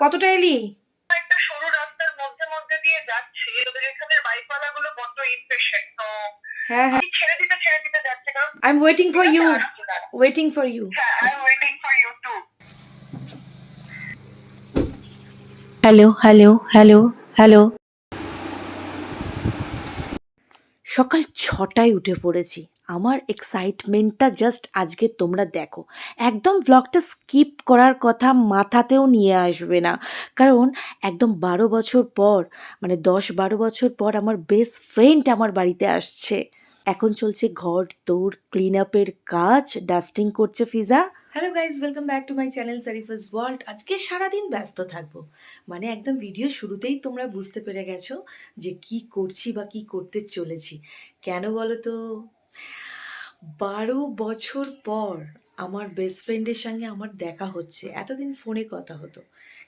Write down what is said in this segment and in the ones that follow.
কতটা এলি? একটা সরু রাস্তার মধ্যে মধ্যে দিয়ে যাচ্ছি তোদের এখানে বাইকওয়ালাগুলো বড্ড ইম্পেশেন্ট তো হ্যাঁ হ্যাঁ। ছেড়ে দিতে ছেড়ে দিতে যাচ্ছে কারণ I am waiting for you হ্যাঁ waiting for you I am waiting for you too hello hello hello hello সকাল ছটায় উঠে পড়েছি। আমার এক্সাইটমেন্টটা জাস্ট আজকে তোমরা দেখো। একদম ব্লগটা স্কিপ করার কথা মাথাতেও নিয়ে আসবে না। কারণ একদম বারো বছর পর মানে দশ বারো বছর পর আমার বেস্ট ফ্রেন্ড আমার বাড়িতে আসছে। এখন চলছে ঘর, দৌড় ক্লিন আপের কাজ ডাস্টিং করছে Fiza. Hello guys welcome back to my channel Sarifas world আজকে সারাদিন ব্যস্ত থাকব। মানে একদম ভিডিও শুরুতেই তোমরা বুঝতে পেরে গেছো যে কি করছি বা কি করতে চলেছি। কেন বলো তো? বারো বছর পর আমার বেস্ট ফ্রেন্ডের সঙ্গে আমার দেখা হচ্ছে। এতদিন ফোনে কথা হতো,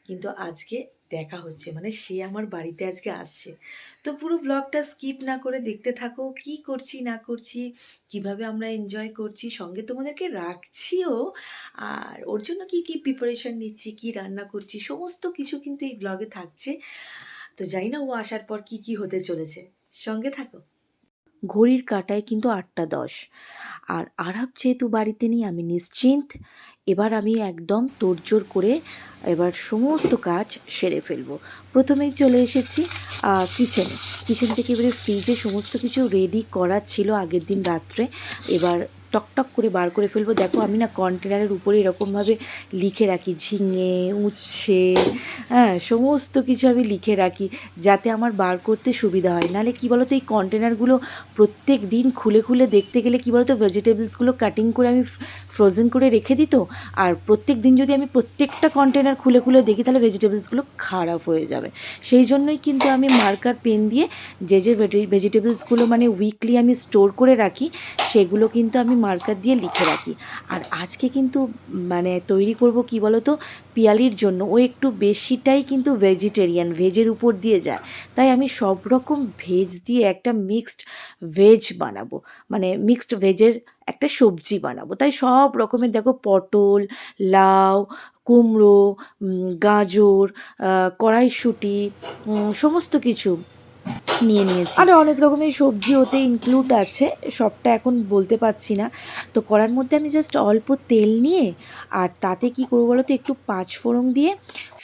কিন্তু আজকে দেখা হচ্ছে মানে সে আমার বাড়িতে আজকে আসছে। তো পুরো ব্লগটা স্কিপ না করে দেখতে থাকো, কি করছি, না করছি, কীভাবে আমরা এনজয় করছি, সঙ্গে তোমাদেরকে রাখছিও, আর ওর জন্য কি কি প্রিপারেশন নিচ্ছি, কি রান্না করছি, সমস্ত কিছু কিন্তু এই ব্লগে থাকছে। তো জানি না ও আসার পর কি কি হতে চলেছে। সঙ্গে থাকো। ঘড়ির কাটায় কিন্তু আটটা দশ। আর আরব যেহেতু বাড়িতে নেই, আমি নিশ্চিন্ত এবার আমি একদম তোড়জোড় করে এবার সমস্ত কাজ সেরে ফেলব। প্রথমেই চলে এসেছি কিচেনে কিচেন থেকে এবারে ফ্রিজে সমস্ত কিছু রেডি করা ছিল আগের দিন রাত্রে। এবার টকটক করে বার করে ফেলব। দেখো আমি না কন্টেনারের উপরে এরকমভাবে লিখে রাখি, ঝিঙে, উচ্ছে হ্যাঁ সমস্ত কিছু আমি লিখে রাখি যাতে আমার বার করতে সুবিধা হয়। নাহলে কী বলতো, এই কন্টেনারগুলো প্রত্যেক দিন খুলে খুলে দেখতে গেলে কী বলতো ভেজিটেবলসগুলো কাটিং করে আমি ফ্রোজেন করে রেখে দিত, আর প্রত্যেক দিন যদি আমি প্রত্যেকটা কন্টেনার খুলে খুলে দেখি, তাহলে ভেজিটেবলসগুলো খারাপ হয়ে যাবে। সেই জন্যই কিন্তু আমি মার্কার পেন দিয়ে যে যে ভেজিটেবলসগুলো মানে উইকলি আমি স্টোর করে রাখি, সেগুলো কিন্তু আমি মার্কার দিয়ে লিখে রাখি। আর আজকে কিন্তু মানে তৈরি করব কি বলো তো পিয়ালির জন্য। ও একটু বেশিটাই কিন্তু ভেজিটেরিয়ান ভেজের উপর দিয়ে যায়। তাই আমি সব রকম ভেজ দিয়ে একটা মিক্সড ভেজ বানাবো। মানে মিক্সড ভেজের একটা সবজি বানাবো। তাই সব রকমের দেখো পটল, লাউ, কুমড়ো গাজর কড়াইশুঁটি সমস্ত কিছু নিয়ে নিয়েছি। আর অনেক রকমের সবজি ওতে ইনক্লুড আছে, সবটা এখন বলতে পারছি না। তো করার মধ্যে আমি জাস্ট অল্প তেল নিয়ে, আর তাতে কি করব বলো তো একটু পাঁচ ফোড়ন দিয়ে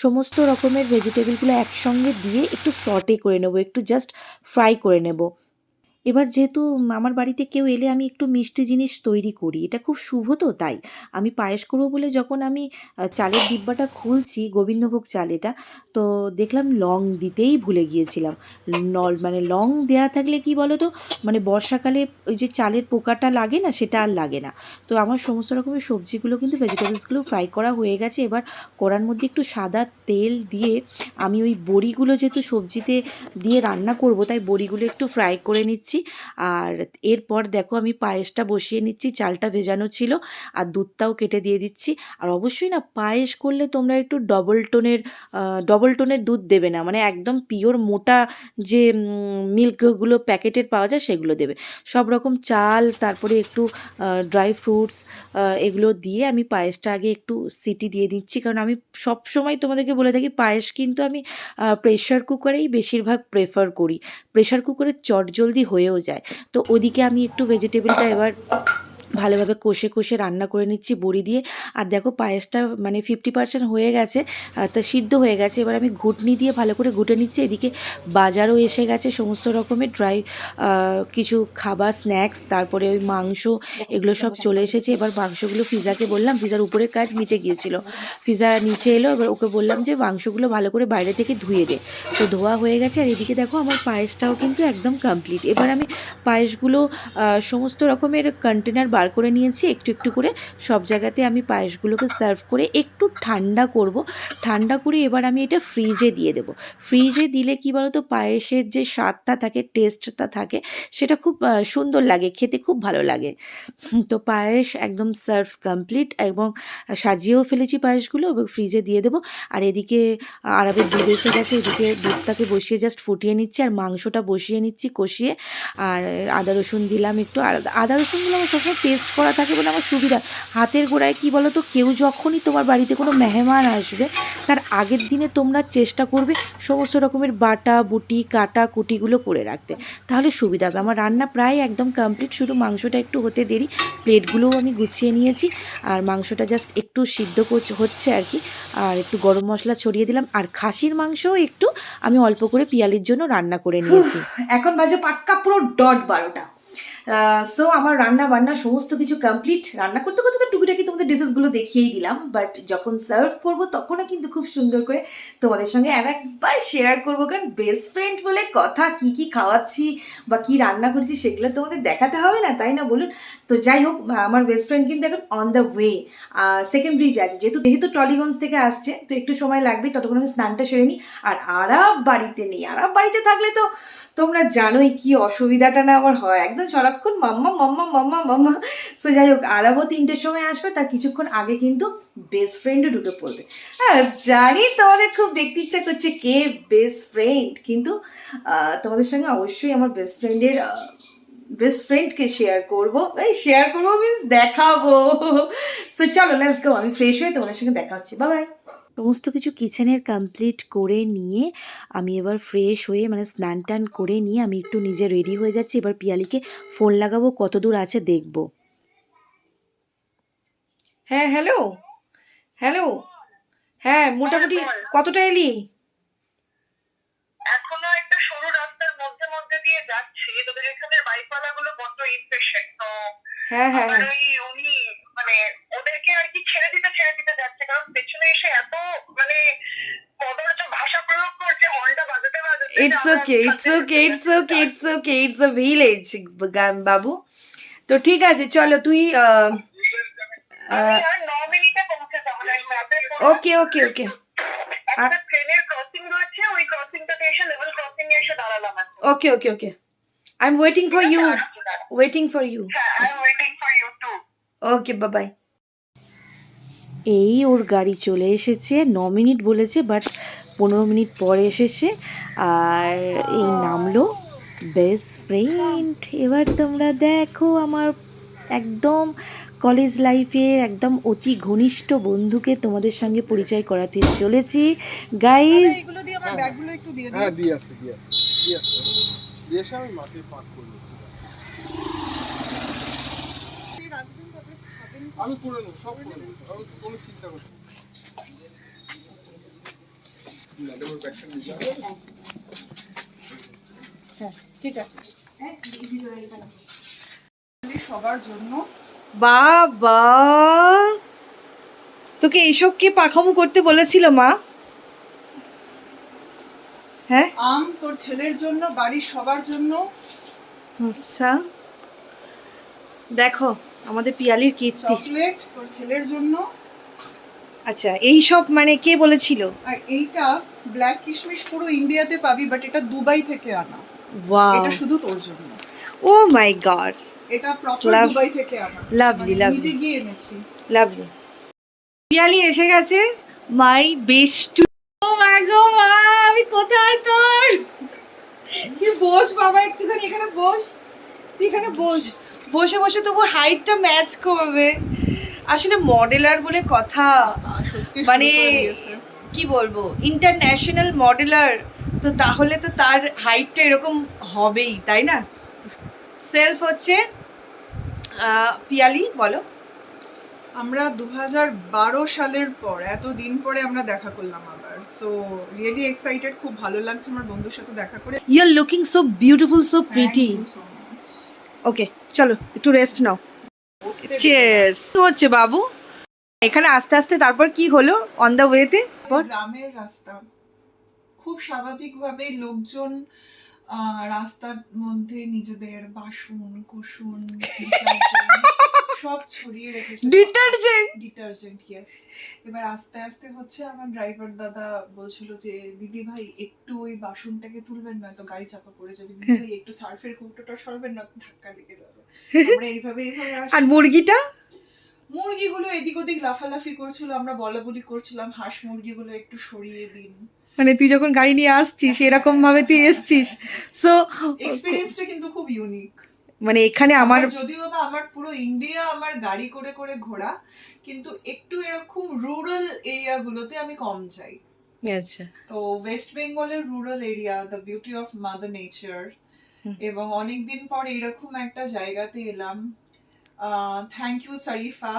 সমস্ত রকমের ভেজিটেবলগুলো একসঙ্গে দিয়ে একটু সটে করে নেব, একটু জাস্ট ফ্রাই করে নেব। এবার যেহেতু আমার বাড়িতে কেউ এলে আমি একটু মিষ্টি জিনিস তৈরি করি, এটা খুব শুভ তো তাই। আমি পায়েস করব বলে যখন আমি চালের ডিব্বাটা খুলছি, গোবিন্দভোগ চাল এটা, তো দেখলাম লং দিতেই ভুলে গিয়েছিলাম। নল মানে লং দেয়া থাকলে কি বলো তো মানে বর্ষাকালে ওই যে চালের পোকাটা লাগে না, সেটা আর লাগে না। তো আমার সমস্ত রকমের সবজিগুলো কিন্তু ভেজিটেবলসগুলো ফ্রাই করা হয়ে গেছে। এবার কড়ার মধ্যে একটু সাদা তেল দিয়ে আমি ওই বড়িগুলো যেহেতু সবজিতে দিয়ে রান্না করব, তাই বড়িগুলো একটু ফ্রাই করে নিচ্ছি। আর এরপর দেখো আমি পায়েসটা বসিয়ে নিচ্ছি, চালটা ভেজানো ছিল আর দুধটাও কেটে দিয়ে দিচ্ছি। আর অবশ্যই না পায়েস করলে তোমরা একটু ডবল টোনের ডবল টোনের দুধ দেবে না। মানে একদম পিওর মোটা যে মিল্কগুলো প্যাকেটের পাওয়া যায় সেগুলো দেবে। সব রকম চাল, তারপরে একটু ড্রাই ফ্রুটস এগুলো দিয়ে আমি পায়েসটা আগে একটু সিটি দিয়ে দিচ্ছি। কারণ আমি সব সময় তোমাদেরকে বলে থাকি, পায়েস কিন্তু আমি প্রেশার কুকারেই বেশিরভাগ প্রেফার করি। প্রেশার কুকারে চটজলদি হয়েও যায়। তো ওদিকে আমি একটু ভেজিটেবিলটা এবার ভালোভাবে কষে কষে রান্না করে নিচ্ছি বড়ি দিয়ে। আর দেখো পায়েসটা মানে ফিফটি পার্সেন্ট হয়ে গেছে তা সিদ্ধ হয়ে গেছে। এবার আমি ঘুটনি দিয়ে ভালো করে ঘুটে নিচ্ছি। এদিকে বাজারও এসে গেছে সমস্ত রকমের ড্রাই কিছু খাবার স্ন্যাক্স তারপরে ওই মাংস, এগুলো সব চলে এসেছে। এবার মাংসগুলো ফিজাকে বললাম, ফিজার উপরের কাজ মিটে গিয়েছিল। ফিজা নিচে এলো, এবার ওকে বললাম যে মাংসগুলো ভালো করে বাইরে থেকে ধুয়ে দে। তো ধোয়া হয়ে গেছে, আর এদিকে দেখো আমার পায়েসটাও কিন্তু একদম কমপ্লিট এবার আমি পায়েসগুলো সমস্ত রকমের কন্টেনার বার করে নিয়েছি, একটু একটু করে সব জায়গাতে আমি পায়েসগুলোকে সার্ভ করে একটু ঠান্ডা করব। ঠান্ডা করে এবার আমি এটা ফ্রিজে দিয়ে দেবো। ফ্রিজে দিলে কি বলতো, পায়েসের যে স্বাদটা থাকে টেস্টটা থাকে, সেটা খুব সুন্দর লাগে, খেতে খুব ভালো লাগে। তো পায়েস একদম সার্ভ কমপ্লিট এবং সাজিয়েও ফেলেছি পায়েসগুলো এবং ফ্রিজে দিয়ে দেবো। আর এদিকে আরবের দুধ এসে গেছে, এদিকে দুধটাকে বসিয়ে জাস্ট ফুটিয়ে নিচ্ছি, আর মাংসটা বসিয়ে নিচ্ছি কষিয়ে। আর আদা রসুন দিলাম একটু, আর আদা রসুনগুলো আমার সবসময় পেস্ট করা থাকে বলে আমার সুবিধা। হাতের গোড়ায় কি বলো তো কেউ যখনই তোমার বাড়িতে কোনো মেহমান আসবে, তার আগের দিনে তোমরা চেষ্টা করবে সমস্ত রকমের বাটা, বুটি, কাটা, কুটিগুলো করে রাখতে। তাহলে সুবিধা হবে। আমার রান্না প্রায় একদম কমপ্লিট শুধু মাংসটা একটু হতে দেরি। প্লেটগুলোও আমি গুছিয়ে নিয়েছি। আর মাংসটা জাস্ট একটু সিদ্ধ হচ্ছে আর কি। আর একটু গরম মশলা ছড়িয়ে দিলাম। আর খাসির মাংসও একটু আমি অল্প করে পিয়ালির জন্য রান্না করে নিয়েছি। এখন বাজে পাক্কা পুরো ডট বারোটা। সো আমার রান্না বান্না সমস্ত কিছু কমপ্লিট রান্না করতে করতে তো টুকিটাকি তোমাদের ডিশেসগুলো দেখিয়েই দিলাম বাট যখন সার্ভ করব তখনও কিন্তু খুব সুন্দর করে তোমাদের সঙ্গে আর একবার শেয়ার করব, কারণ বেস্ট ফ্রেন্ড বলে কথা, কি কি খাওয়াচ্ছি বা কি রান্না করছি সেগুলো তোমাদের দেখাতে হবে না, তাই না বলুন? তো যাই হোক, আমার বেস্ট ফ্রেন্ড কিন্তু এখন on the way second bridge আছে। যেহেতু যেহেতু টলিগঞ্জ থেকে আসছে, তো একটু সময় লাগবে, ততক্ষণ আমি স্নানটা সেরে নিই। আর আরাম বাড়িতে নেই। আরাম বাড়িতে থাকলে তো তোমরা জানোই কি অসুবিধাটা না আমার হয়। একদম সারাক্ষণ মাম্মা মাম্মা মাম্মা মাম্মা। সো যাই হোক আরামও তিনটের সময় আসবে, তার কিছুক্ষণ আগে কিন্তু বেস্ট ফ্রেন্ডও ঢুকে পড়বে। হ্যাঁ জানি তোমাদের খুব দেখতে ইচ্ছা করছে কে বেস্ট ফ্রেন্ড কিন্তু তোমাদের সঙ্গে অবশ্যই আমার বেস্ট ফ্রেন্ডের বেস্ট ফ্রেন্ডকে শেয়ার করব। এই শেয়ার করব মিন্স দেখাবো। সো চলো লেটস গো আমি ফ্রেশ হয়ে তোমাদের সঙ্গে দেখা হচ্ছে। বাই বাই সমস্ত কিছু কিচেনের কমপ্লিট করে নিয়ে আমি এবার ফ্রেশ হয়ে মানে স্নান টান করে নিয়ে আমি একটু নিজে রেডি হয়ে যাচ্ছি। এবার পিয়ালিকে ফোন লাগাবো কত দূর আছে দেখব। হ্যাঁ হ্যালো হ্যালো হ্যাঁ মোটামুটি কতটা এলি? এখনও একটা সরু রাস্তার মধ্যে মধ্যে দিয়ে যাচ্ছি তোদের এখানে বাইপালা গুলো বড্ড ইনফেকশন তো হ্যাঁ হ্যাঁ হ্যাঁ। উনি মানে ওদেরকে আর কি ছেড়ে দিতে ছেড়ে দিতে যাচ্ছে। কারণ পেছনে এসে এত মানে কদর্য ভাষা প্রয়োগ করছে হর্নটা বাজাতে বাজাতে it's okay it's okay it's okay it's okay it's a village বাবু। তো ঠিক আছে চলো তুই ওকে ওকে ওকে একটা ট্রেনের ক্রসিং রয়েছে ওই ক্রসিংটাতে এসে লেভেল ক্রসিং এ এসে দাঁড়ালাম okay okay okay I am waiting for you. Waiting for you হ্যাঁ I am waiting for you too okay Babai. এই ওর গাড়ি চলে এসেছে ন মিনিট বলেছে বাট পনেরো মিনিট পরে এসেছে আর এই নামলো বেস্ট ফ্রেন্ড এবার তোমরা দেখো আমার একদম কলেজ লাইফের একদম অতি ঘনিষ্ঠ বন্ধুকে তোমাদের সঙ্গে পরিচয় করাতে চলেছি। গাইজ এগুলো দিয়ে আমার ব্যাগগুলো একটু দিয়ে দিন হ্যাঁ দিয়ে আসছে দিয়ে আসছে দিয়ে আসছে। দিয়ে এসে আমি মাঠে পাক করে দিচ্ছি রাখবেন তবে খাবেন আমি করে নেব সব করে নেব। আমি কোনো চিন্তা করছি। ঠিক আছে। সবার জন্য বাবা! তোকে এইসব কে পাখামো করতে বলেছিল মা? হ্যাঁ? আম তোর ছেলের জন্য বাড়ির সবার জন্য। আচ্ছা। দেখো আমাদের পিয়ালির কীর্তি। চকলেট তোর ছেলের জন্য। আচ্ছা এই সব মানে কে বলেছিল? আর এইটা ব্ল্যাক কিশমিশ পুরো ইন্ডিয়াতে পাবি বাট এটা দুবাই থেকে আনা। ওয়াও এটা শুধু তোর জন্য। ও মাই গড এটা প্রপার দুবাই থেকে আনা। lovely, মানে lovely. নিজে গিয়ে এনেছি। লাভলি পিয়ালি এসে গেছে মাই বেস্ট ও মা গো মা আমি কোথায় তোর? তুই বস বাবা একটুখানি এখানে বস। তুই এখানে বস। বসে বসে তবু হাইটটা ম্যাচ করবে। আসলে মডেলার বলে কথা মানে। কি বলব ইন্টারন্যাশনাল মডেলার তো তাহলে তো তার হাইটটা এরকম হবেই তাই না? সেলফ হচ্ছে পিয়ালি বলো। আমরা দু বারো সালের পর এত দিন পরে আমরা দেখা করলাম আবার। সো রিয়েলি এক্সাইটেড খুব ভালো লাগছে আমার বন্ধুর সাথে দেখা করে। You are looking so beautiful so pretty Thank you so much. Okay চলো, একটু রেস্ট নাও। চেয়ার্স হচ্ছে বাবু? এখানে আস্তে আস্তে তারপর কি হলো? অন দ্য ওয়েতে গ্রামের রাস্তা। খুব স্বাভাবিকভাবে লোকজন রাস্তার মধ্যে নিজেদের বাসন কুসুন সব ছড়িয়ে রেখেছে। ডিটারজেন্ট? ডিটারজেন্ট ইয়েস এবার আস্তে আস্তে হচ্ছে আমার ড্রাইভার দাদা বলছিল যে দিদি ভাই একটু ওই বাসনটাকে তুলবেন না তো গাড়ি চাপা পড়ে যাবে। দিদি ভাই একটু সার্ফের কৌটোটা সরাবেন না ধাক্কা লেগে যাবে। আমরা এইভাবে এইভাবে আর মুরগিটা? মুরগিগুলো এদিক ওদিক লাফালাফি করছিল আমরা বলা বলি করছিলাম হাঁস মুরগিগুলো একটু সরিয়ে দিন। মানে তুই যখন গাড়ি নিয়ে আসছিস এরকম ভাবে তুই এসছিস। সো এক্সপিরিয়েন্সটা কিন্তু খুব ইউনিক মানে এখানে আমার যদিও বা আমার পুরো ইন্ডিয়া আমার গাড়ি করে করে ঘোরা কিন্তু একটু এরকম রুরাল এরিয়াগুলোতে আমি কম যাই। আচ্ছা। তো ওয়েস্ট বেঙ্গলের rural area the beauty of mother nature এবং অনেকদিন পর এরকম একটা জায়গাতে এলাম। থ্যাংক ইউ শরীফা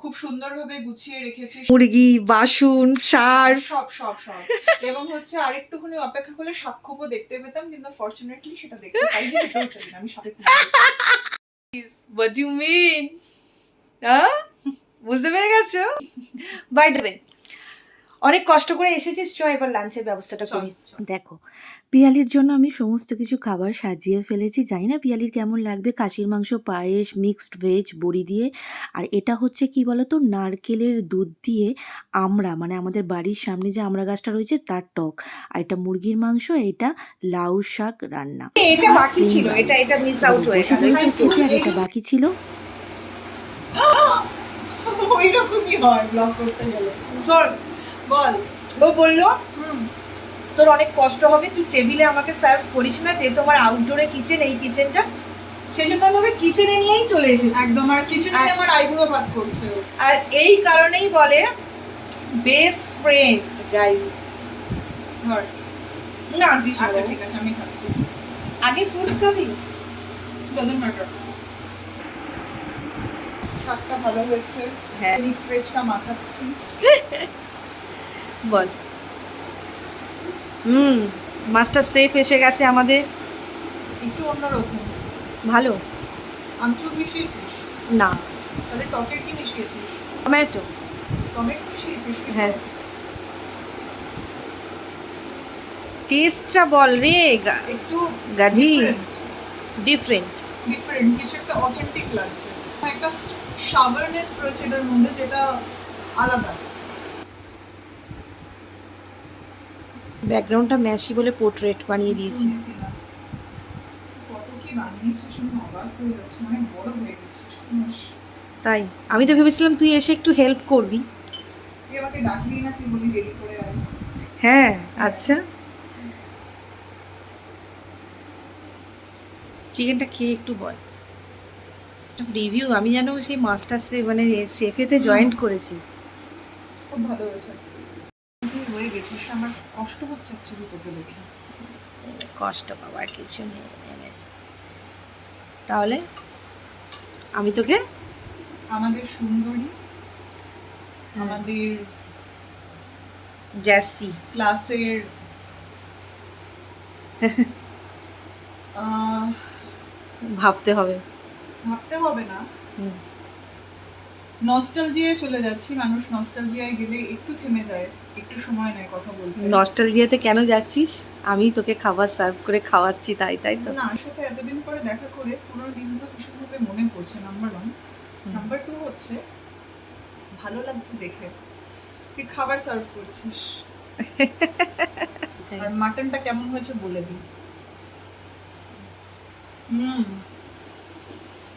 খুব সুন্দরভাবে গুছিয়ে রেখেছে মুরগি বাসন সার। সব সব সব এবং হচ্ছে আরেকটুখানি অপেক্ষা করলে সাক্ষ্যও দেখতে পেতাম কিন্তু ফরচুনেটলি সেটা দেখতে পাইনি দেখতেও চাই আমি সাপে। হোয়াট ইউ মিন বুঝতে পেরে গেছো? বাই দ্য অনেক কষ্ট করে এসেছিস চ এবার লাঞ্চের ব্যবস্থাটা করি। দেখো পিয়ালির জন্য আমি সমস্ত কিছু খাবার সাজিয়ে ফেলেছি জানি না পিয়ালির কেমন লাগবে? খাসির মাংস পায়েস মিক্সড ভেজ বড়ি দিয়ে। আর এটা হচ্ছে কি বলতো নারকেলের দুধ দিয়ে আমড়া মানে আমাদের বাড়ির সামনে যে আমড়া গাছটা রয়েছে তার টক। আর এটা মুরগির মাংস এটা লাউ শাক রান্না। এটা বাকি ছিল এটা এটা মিস আউট হয়ে গেল। এটা বাকি ছিল। ওই রকমই হয় ব্লগ করতে গেলে। বল। ও বলল তোর অনেক কষ্ট হবে তুই টেবিলে আমাকে সার্ভ করিস না যেহেতু আমার আউটডোরে কিচেন এই কিচেনটা সেই জন্য আমি ওকে কিচেনে নিয়েই চলে এসেছি। একদম আর কিছু নেই আমার আইবুড়ো ভাত করছে আর এই কারণেই বলে বেস্ট ফ্রেন্ড ধর। না দিস আচ্ছা ঠিক আছে আমি খাচ্ছি। আগে ফ্রুটস খাবি? ডাজন্ট ম্যাটার শাকটা ভালো হয়েছে। হ্যাঁ। মিক্স ভেজটা মাখাচ্ছি। বল। হুম মাস্টার সেফ এসে গেছে আমাদের। একটু অন্যরকম। ভালো। আমচুর মিশিয়েছিস? না। তাহলে টকের কি মিশিয়েছিস? টমেটো। টমেটো মিশিয়েছিস হ্যাঁ। টেস্টটা বল রে একটু গাধি। ডিফারেন্ট ডিফারেন্ট কিছু একটা অথেন্টিক লাগছে। একটা শাওয়ারনেস রয়েছে এটার মধ্যে যেটা আলাদা। ব্যাকগ্রাউন্ডটা ম্যাশি বলে পোর্ট্রেট বানিয়ে দিয়েছি? তাই, আমি তো ভেবেছিলাম তুই এসে একটু হেল্প করবি। হ্যাঁ আচ্ছা। চিকেনটা খেয়ে একটু বল। রিভিউ আমি যেন সেই মাস্টার মানে শেফেতে জয়েন্ট করেছি। খুব ভালো হয়েছে। হয়ে গেছিস আমার কষ্ট হচ্ছে অ্যাকচুয়ালি তোকে দেখে কষ্ট পাওয়ার কিছু নেই। তাহলে আমি তোকে আমাদের সুন্দরী আমাদের জ্যাসি ক্লাসের ভাবতে হবে ভাবতে হবে না হুম। নস্টালজিয়ায় চলে যাচ্ছি। মানুষ নস্টালজিয়ায় গেলে একটু থেমে যায় একটু সময় নেয় কথা বলতে। নস্টালজিয়াতে কেন যাচ্ছিস? আমি তোকে খাবার সার্ভ করে খাওয়াচ্ছি তাই তাই তো? না সাথে এতদিন পরে দেখা করে পুরো দিনগুলো ভীষণভাবে মনে পড়ছে নাম্বার ওয়ান নাম্বার টু হচ্ছে ভালো লাগছে দেখে। তুই খাবার সার্ভ করছিস। আর মাটনটা কেমন হয়েছে বলে দিই। হুম।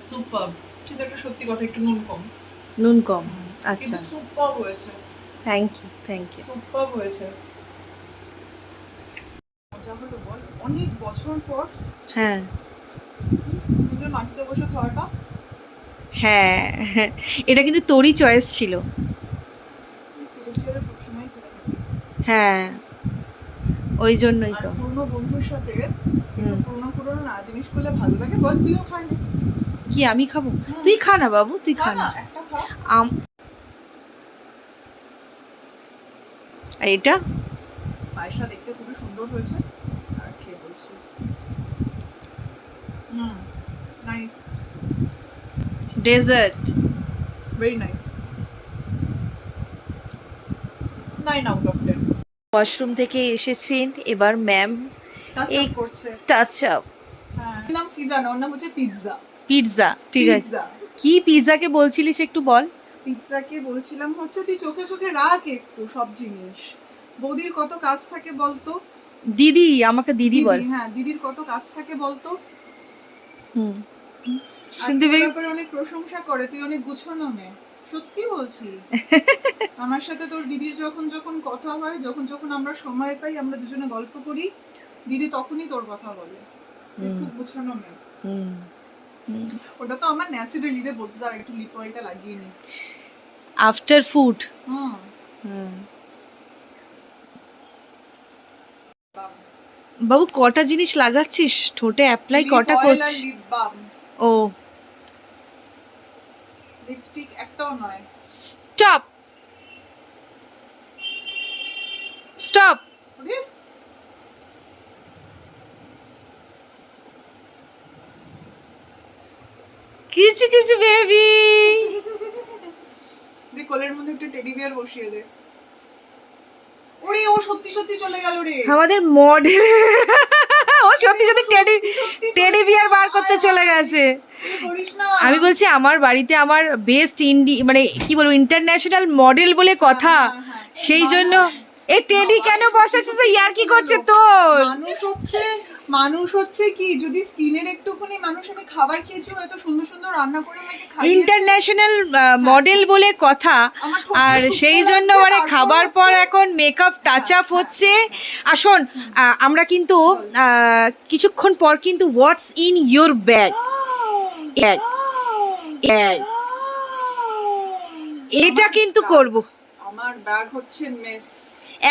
সুপার কিন্তু একটা সত্যি কথা একটু নুন কম। নুন কম। আচ্ছা। সুপার হয়েছে thank you thank you super হয়েছে মজা হলো বল। অনেক বছর পর হ্যাঁ। নিজের মাটিতে বসে খাওয়াটা। হ্যাঁ। এটা কিন্তু তোরই চয়েস ছিল। হ্যাঁ। ওই জন্যই তো। পুরনো বন্ধুর সাথে পুরনো পুরনো না জিনিস করলে ভালো লাগে বল তুইও খাইনি। কি আমি খাব? তুই খা না বাবু তুই খা না আর এটা? পায়েসটা দেখতে খুবই সুন্দর হয়েছে। আর খেয়ে বলছি। হুম nice dessert very nice nine out of ten washroom থেকে এসেছেন এবার ম্যাম এই- করছে। টাচ আপ হ্যাঁ ওর নাম পিজা না ওর নাম হচ্ছে পিৎজা পিৎজা ঠিক আছে। কি পিৎজাকে বলছিলিস একটু বল। পিৎজাকে বলছিলাম হচ্ছে তুই চোখে চোখে রাখ একটু সব জিনিস। বৌদির কত কাজ থাকে বলতো? দিদি আমাকে দিদি বল। হ্যাঁ দিদির কত কাজ থাকে বলতো? হুম। শুনতে ব্যাপারে অনেক প্রশংসা করে তুই অনেক গুছানো মেয়ে। সত্যি বলছি। আমার সাথে তোর দিদির যখন যখন কথা হয় যখন যখন আমরা সময় পাই আমরা দুজনে গল্প করি দিদি তখনই তোর কথা বলে। খুব গুছানো মেয়ে। হুম। ওটা তো আমার ন্যাচারালি রে বলতে দাঁড়া একটু লিপ অয়েলটা লাগিয়ে নি। আফটার ফুড হুম। হুম। বাবু কটা জিনিস লাগাচ্ছিস? ঠোঁটে অ্যাপ্লাই কটা করছিস? ও। লিপস্টিক একটাও নয়। স্টপ স্টপ কিছু কিছু বেবি দে কোলের মধ্যে একটু টেডি বিয়ার বসিয়ে দে। ওরে ও সত্যি সত্যি চলে গেল রে। আমাদের মডেল ও সত্যি সত্যি টেডি টেডি বিয়ার বার করতে চলে গেছে। আমি বলছি আমার বাড়িতে আমার বেস্ট ইন্ডি মানে কি বলব ইন্টারন্যাশনাল মডেল বলে কথা। হ্যাঁ, হ্যাঁ। সেই জন্য এ টেডি কেন বসাচ্ছে তো ইয়ার কি করছে তোর? মানুষ হচ্ছে মানুষ হচ্ছে কি যদি স্কিনের একটুখানি মানুষ আমি খাবার খেয়েছি হয়তো সুন্দর সুন্দর রান্না করে আমাকে খাইয়ে ইন্টারন্যাশনাল মডেল বলে কথা। আর সেই জন্য মানে খাবার পর এখন মেকআপ টাচ আপ হচ্ছে আসুন আমরা কিন্তু কিছুক্ষণ পর কিন্তু হোয়াটস ইন ইয়োর ব্যাগ এটা কিন্তু করব। আমার ব্যাগ হচ্ছে মেস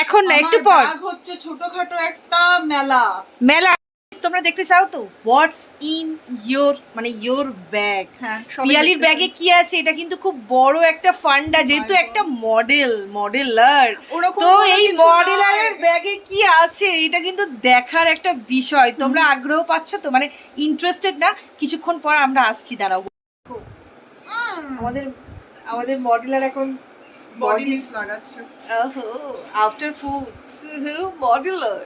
এখন না একটু পর। ব্যাগ হচ্ছে ছোটখাটো একটা মেলা। মেলা তোমরা দেখতে চাও তো? হোয়াটস ইন ইয়োর মানে ইয়োর ব্যাগ হ্যাঁ পিয়ালির ব্যাগে কি আছে? এটা কিন্তু খুব বড় একটা ফান্ডা যেহেতু একটা মডেল মডেলার তো এই মডেলারের ব্যাগে কি আছে? এটা কিন্তু দেখার একটা বিষয়। তোমরা আগ্রহ পাচ্ছ তো? মানে ইন্টারেস্টেড না? কিছুক্ষণ পর আমরা আসছি দাঁড়াও। আমাদের আমাদের মডেলার এখন বডি মিস লাগাচ্ছে। আফটার ফুড মডেলার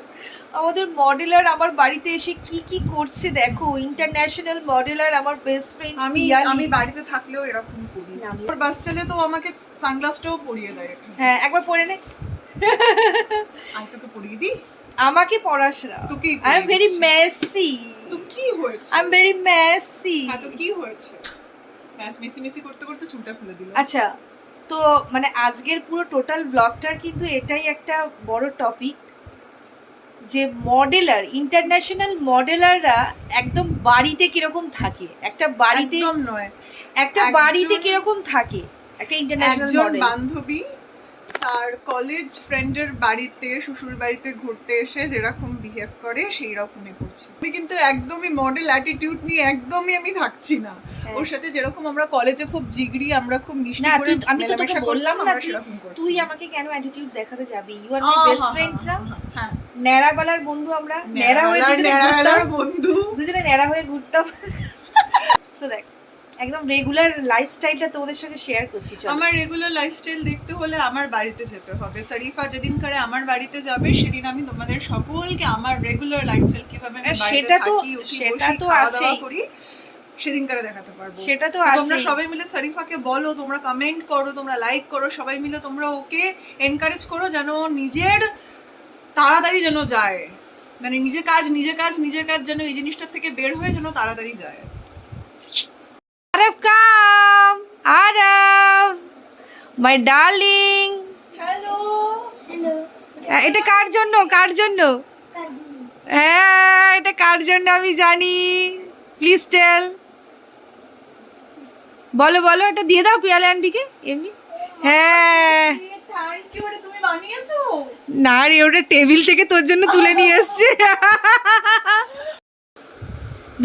আমাদের মডেলার আমার বাড়িতে এসে কি কি করছে দেখো ইন্টারন্যাশনাল মডেলার আমার বেস্ট ফ্রেন্ড আমি আমি বাড়িতে থাকলেও এরকম করি। ওর বাস চলে তো আমাকে সানগ্লাসটাও পরিয়ে দেয় হ্যাঁ একবার পরে নে। আমি তোকে পরিয়ে দিই? আমাকে পড়াশোনা তোকেই আই এম ভেরি মেসি তো কি হয়েছে? আই এম ভেরি মেসি হ্যাঁ তো কি হয়েছে? মেসি মেসি করতে করতে চুলটা খুলে দিল। আচ্ছা। তো মানে আজকের পুরো টোটাল ব্লগটার কিন্তু এটাই একটা বড় টপিক যে মডেলার ইন্টারন্যাশনাল মডেলাররা একদম বাড়িতে কীরকম থাকে? একটা বাড়িতে একদম নয়। একটা বাড়িতে কীরকম থাকে? একটা ইন্টারন্যাশনাল বান্ধবী তার কলেজ ফ্রেন্ডের বাড়িতে শ্বশুর বাড়িতে ঘুরতে এসে যেরকম বিহেভ করে সেই রকমই করছে। আমি কিন্তু একদমই মডেল অ্যাটিটিউড নিয়ে একদমই আমি থাকছি না। হ্যাঁ। ওর সাথে যেরকম আমরা কলেজে খুব জিগরি আমরা খুব মিষ্টি না করে আমি তো তোকে বললাম আমরা তুই- সেরকম করছি তুই আমাকে কেন অ্যাটিটিউড দেখাতে যাবি? You are my best friend না? হ্যাঁ। ন্যাড়াবেলার বন্ধু আমরা। ন্যাড়া হয়ে ন্যাড়াবেলার বন্ধু। দুজনে ন্যাড়া হয়ে ঘুরতাম। সো দেখ একদম রেগুলার লাইফস্টাইলটা তোমাদের সঙ্গে শেয়ার করছি চল। আমার রেগুলার লাইফস্টাইল দেখতে হলে আমার বাড়িতে যেতে হবে। শরীফা যেদিন করে আমার বাড়িতে যাবে সেদিন আমি তোমাদের সকলকে আমার রেগুলার লাইফস্টাইল কীভাবে আমি সেটা তো- সেটা তো। করি সেদিন করে দেখাতে পারব। সেটা তো তো তোমরা সবাই মিলে শরীফাকে বলো তোমরা কমেন্ট করো তোমরা লাইক করো সবাই মিলে তোমরা ওকে এনকারেজ করো যেন ও নিজের তাড়াতাড়ি যেন যায়। মানে নিজে কাজ নিজে কাজ নিজে কাজ যেন এই জিনিসটার থেকে বের হয়ে যেন তাড়াতাড়ি যায়। আরব কাম আরব মাই ডার্লিং হ্যালো এটা কার জন্য? কার জন্য? হ্যাঁ এটা কার জন্য আমি জানি। প্লিজ টেল বলো বলো এটা দিয়ে দাও পিয়ালে আন্টিকে এমনি। হ্যাঁ। থ্যাংক ইউ এটা তুমি বানিয়েছো? না রে ওটা টেবিল থেকে তোর জন্য তুলে নিয়ে এসছে।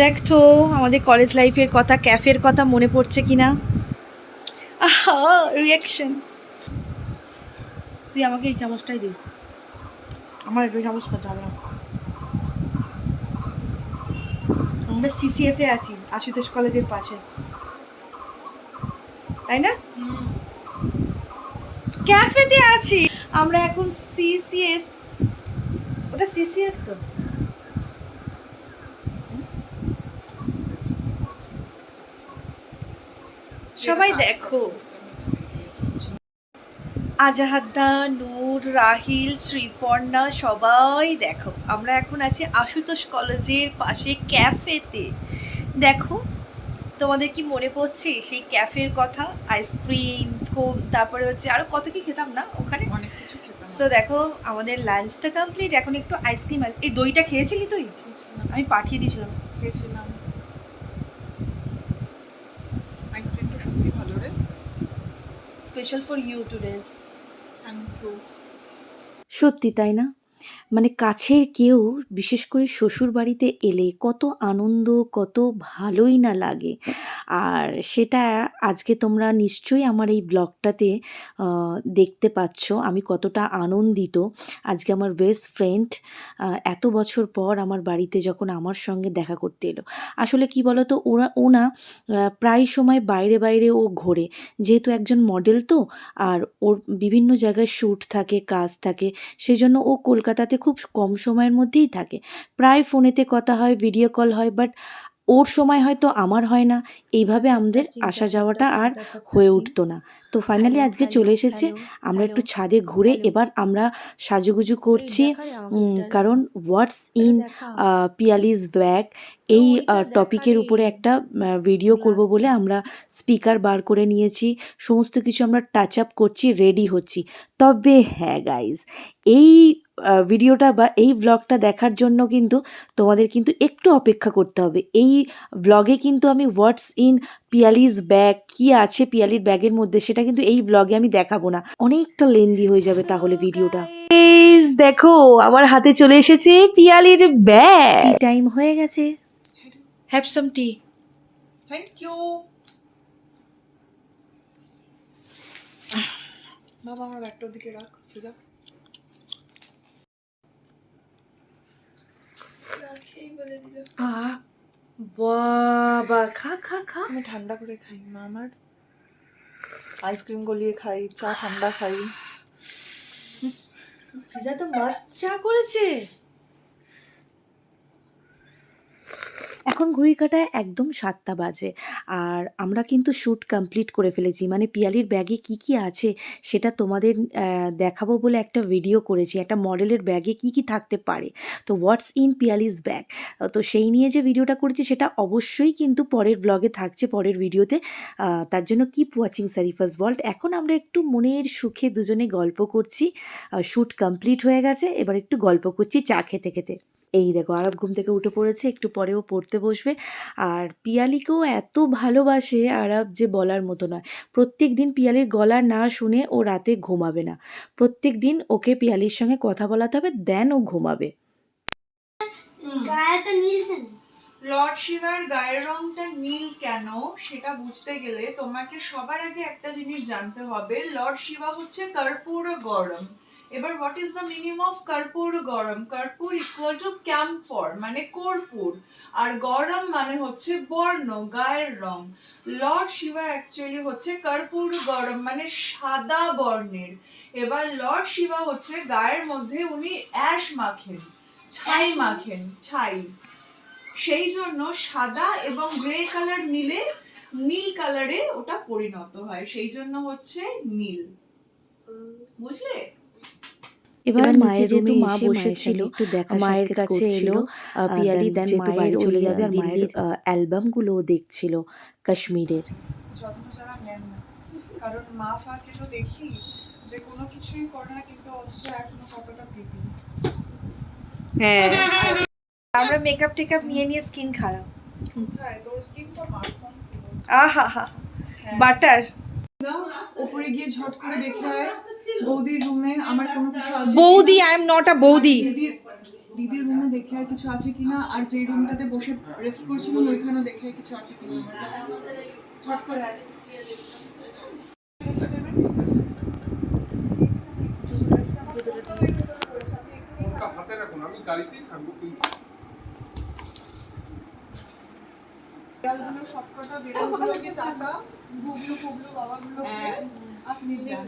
দেখ তো, আমাদের কলেজ লাইফের কথা ক্যাফের কথা মনে পড়ছে কিনা? আহা রিয়াকশন তুই আমাকে এই চামচটাই দে। আমার একটু চামচ খেতে হবে না। আমরা সিসিএফ আছি, আশুতোষ কলেজের পাশে। তাই না? ক্যাফেতে আছি। আমরা এখন সিসিএফ ওটা সিসিএফ তো? সবাই দেখো। আজাহাদ্দা নূর রাহিল শ্রীপর্ণা সবাই দেখো। আমরা এখন আছি আশুতোষ কলেজের পাশে ক্যাফেতে। দেখো তোমাদের কি মনে পড়ছে সেই ক্যাফের কথা? আইসক্রিম কোন তারপরে হচ্ছে আরও কত কি খেতাম না ওখানে? অনেক কিছু খেতাম। সো দেখো আমাদের লাঞ্চ তো কমপ্লিট এখন একটু আইসক্রিম এই দইটা খেয়েছিলি তুই? আমি পাঠিয়ে দিয়েছিলাম। খেয়েছিলাম। Special for you today's thank you সত্যি তাই না? মানে কাছের কেউ, বিশেষ করে শ্বশুর বাড়িতে এলে কত আনন্দ, কত ভালোই না লাগে। আর সেটা আজকে তোমরা নিশ্চয়ই আমার এই ব্লগটাতে দেখতে পাচ্ছ। আমি কতটা আনন্দিত। আজকে আমার বেস্ট ফ্রেন্ড এত বছর পর আমার বাড়িতে যখন আমার সঙ্গে দেখা করতে এলো। আসলে কি বলতো, ওরা, ওনা প্রায় সময় বাইরে বাইরে ও ঘোরে। যেহেতু একজন মডেল তো, আর ওর বিভিন্ন জায়গায় শ্যুট থাকে, কাজ থাকে সেই জন্য ও কলকাতাতে খুব কম সময়ের মধ্যেই থাকে। প্রায় ফোনেতে কথা হয় ভিডিও কল হয় বাট ওর সময় হয়তো আমার হয় না। এইভাবে আমাদের আসা যাওয়াটা আর হয়ে উঠতো না। তো ফাইনালি আজকে চলে এসেছে। আমরা একটু ছাদে ঘুরে এবার আমরা সাজুগুজু করছি কারণ হোয়াটস ইন পিয়ালিস ব্যাগ এই টপিকের উপরে একটা ভিডিও করব বলে আমরা স্পিকার বার করে নিয়েছি। সমস্ত কিছু আমরা টাচ আপ করছি রেডি হচ্ছি। তবে হ্যাঁ গাইজ এই ভিডিওটা বা এই ব্লগটা দেখার জন্য কিন্তু তোমাদের কিন্তু একটু অপেক্ষা করতে হবে। এই ব্লগে কিন্তু আমি হোয়াটস ইন পিয়ালিস ব্যাগ কি আছে পিয়ালির ব্যাগের মধ্যে সেটা কিন্তু এই ব্লগে আমি দেখাবো না। অনেকটা লেন্দি হয়ে যাবে তাহলে ভিডিওটা। দেখো আমার হাতে চলে এসেছে পিয়ালির ব্যাগ টাইম হয়ে গেছে। Have some tea thank you বাবা আমার ব্যাগটার দিকে রাখ ফিজা। আহ, বাবা খা খা খা। আমি ঠান্ডা করে খাই মা আমার। আইসক্রিম গলিয়ে খাই চা ঠান্ডা খাই। পিজা তো মাস্ট চা করেছে। এখন ঘড়ির কাটায় একদম সাতটা বাজে। আর আমরা কিন্তু শ্যুট কমপ্লিট করে ফেলেছি। মানে পিয়ালির ব্যাগে কি কি আছে সেটা তোমাদের দেখাবো বলে একটা ভিডিও করেছি। একটা মডেলের ব্যাগে কি কি থাকতে পারে। তো হোয়াটস ইন পিয়ালিস ব্যাগ? তো সেই নিয়ে যে ভিডিওটা করেছি সেটা অবশ্যই কিন্তু পরের ব্লগে থাকছে, পরের ভিডিওতে। তার জন্য কিপ ওয়াচিং সারিফাস ওয়ার্ল্ড এখন আমরা একটু মনের সুখে দুজনে গল্প করছি। শ্যুট কমপ্লিট হয়ে গেছে। এবার একটু গল্প করছি চা খেতে খেতে। এই দেখো আরব ঘুম থেকে উঠে পড়েছে একটু পরেও পড়তে বসবে। আর পিয়ালিকেও এত ভালোবাসে আরব যে বলার মতো নয়। প্রত্যেক দিন পিয়ালির গলা না শুনে ও রাতে ঘুমাবে না। প্রত্যেক দিন ওকে পিয়ালির সঙ্গে কথা বলাতে হবে দেন ও ঘুমাবে। গায়ে তো নীল কেন? লর্ড শিবার গায়ের রংটা নীল কেন? সেটা বুঝতে গেলে তোমাকে সবার আগে একটা জিনিস জানতে হবে। লর্ড শিবা হচ্ছে কর্পূর গরম। এবার what is the meaning of কর্পূর গরম কর্পূর ইকুয়াল টু ক্যাম্পফর মানে কর্পূর। আর গরম মানে হচ্ছে বর্ণ গায়ের রং। লর্ড শিবা অ্যাকচুয়ালি হচ্ছে কর্পূর গরম মানে সাদা বর্ণের। এবার লর্ড শিবা হচ্ছে গায়ের মধ্যে উনি অ্যাশ মাখেন ছাই মাখেন। ছাই। সেই জন্য সাদা এবং গ্রে কালার মিলে নীল কালারে ওটা পরিণত হয়। সেই জন্য হচ্ছে নীল। বুঝলে? এবার মায়ের যেহেতু মা বসেছিল একটু দেখা মায়ের কাছে এলো পিয়ালি দেন যেহেতু মায়ের বাড়ি চলে যাবে আর মায়ের অ্যালবামগুলো দেখছিল কাশ্মীরের। কারণ মা ফাকে তো দেখি যে কোনো কিছুই করে না কিন্তু অথচ এখনও কতটা প্রীতি হ্যাঁ। আমরা মেকআপ টেকআপ নিয়ে নিয়ে স্কিন খারাপ। কোথায় তোর স্কিন তো মাখন আহা হা বাটার ওপরে গিয়ে ঝট করে দেখে আয়। বৌদির রুমে আমার কোনো কিছু আছে বৌদি আই এম নট আ বৌদি। দিদির দিদির রুমে দেখে আয় কিছু আছে কিনা? আর যেই রুমটাতে বসে রেস্ট করছিলাম ওইখানেও দেখে কিছু আছে কিনা? ঝট করে হাতে রাখুন আমি গাড়িতেই থাকব কিন্তু বিড়ালগুলো সবকটা বিড়ালগুলোকে টাকা গুবলু কুবলু বাবাগুলোকে আপনি যান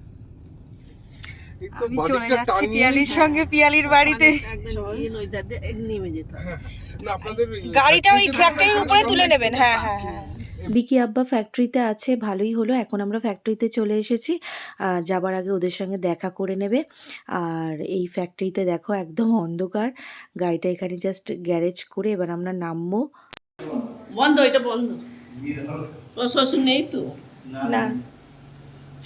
আমি চলে যাচ্ছি পিয়ালির সঙ্গে পিয়ালির বাড়িতে। গাড়িটা ওই ক্র্যাকটার উপরে তুলে নেবেন। হ্যাঁ হ্যাঁ হ্যাঁ। বিকি আব্বা ফ্যাক্টরিতে আছে ভালোই হলো। এখন আমরা ফ্যাক্টরিতে চলে এসেছি। যাবার আগে ওদের সঙ্গে দেখা করে নেবে। আর এই ফ্যাক্টরিতে দেখো একদম অন্ধকার। গাড়িটা এখানে জাস্ট গ্যারেজ করে এবার আমরা নামবো। বন্ধ এটা বন্ধ। ও শ্বশুর নেই তো? না।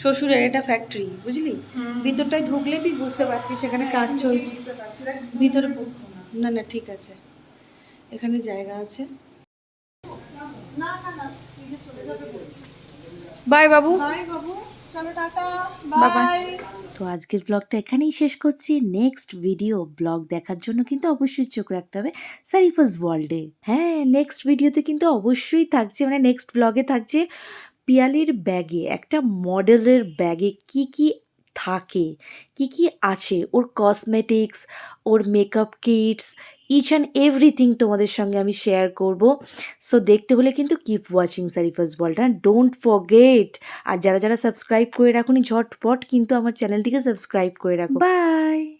শ্বশুরের এটা ফ্যাক্টরি বুঝলি? ভিতরটায় ঢুকলে তুই বুঝতে পারতিস সেখানে কাজ চলছে। ভিতরে না না ঠিক আছে। এখানে জায়গা আছে। By Babu. বাই বাবু। চলো টাটা। Bye bye. বাই। তো আজকের ব্লগটা এখানেই শেষ করছি। নেক্সট ভিডিও ব্লগ দেখার জন্য কিন্তু অবশ্যই চোখ রাখতে হবে সারিফাস ওয়ার্ল্ডে হ্যাঁ নেক্সট ভিডিওতে কিন্তু অবশ্যই থাকছে মানে নেক্সট ব্লগে থাকছে পিয়ালির ব্যাগে, একটা মডেলের ব্যাগে কি কি থাকে, কি কি আছে? ওর cosmetics or makeup kits each and everything তোমাদের সঙ্গে আমি শেয়ার করব। সো দেখতে হলে কিন্তু keep watching Sarifas and don't forget আর যারা যারা সাবস্ক্রাইব করে রাখুন, ঝটপট কিন্তু আমার চ্যানেলটিকে সাবস্ক্রাইব করে রাখো। বাই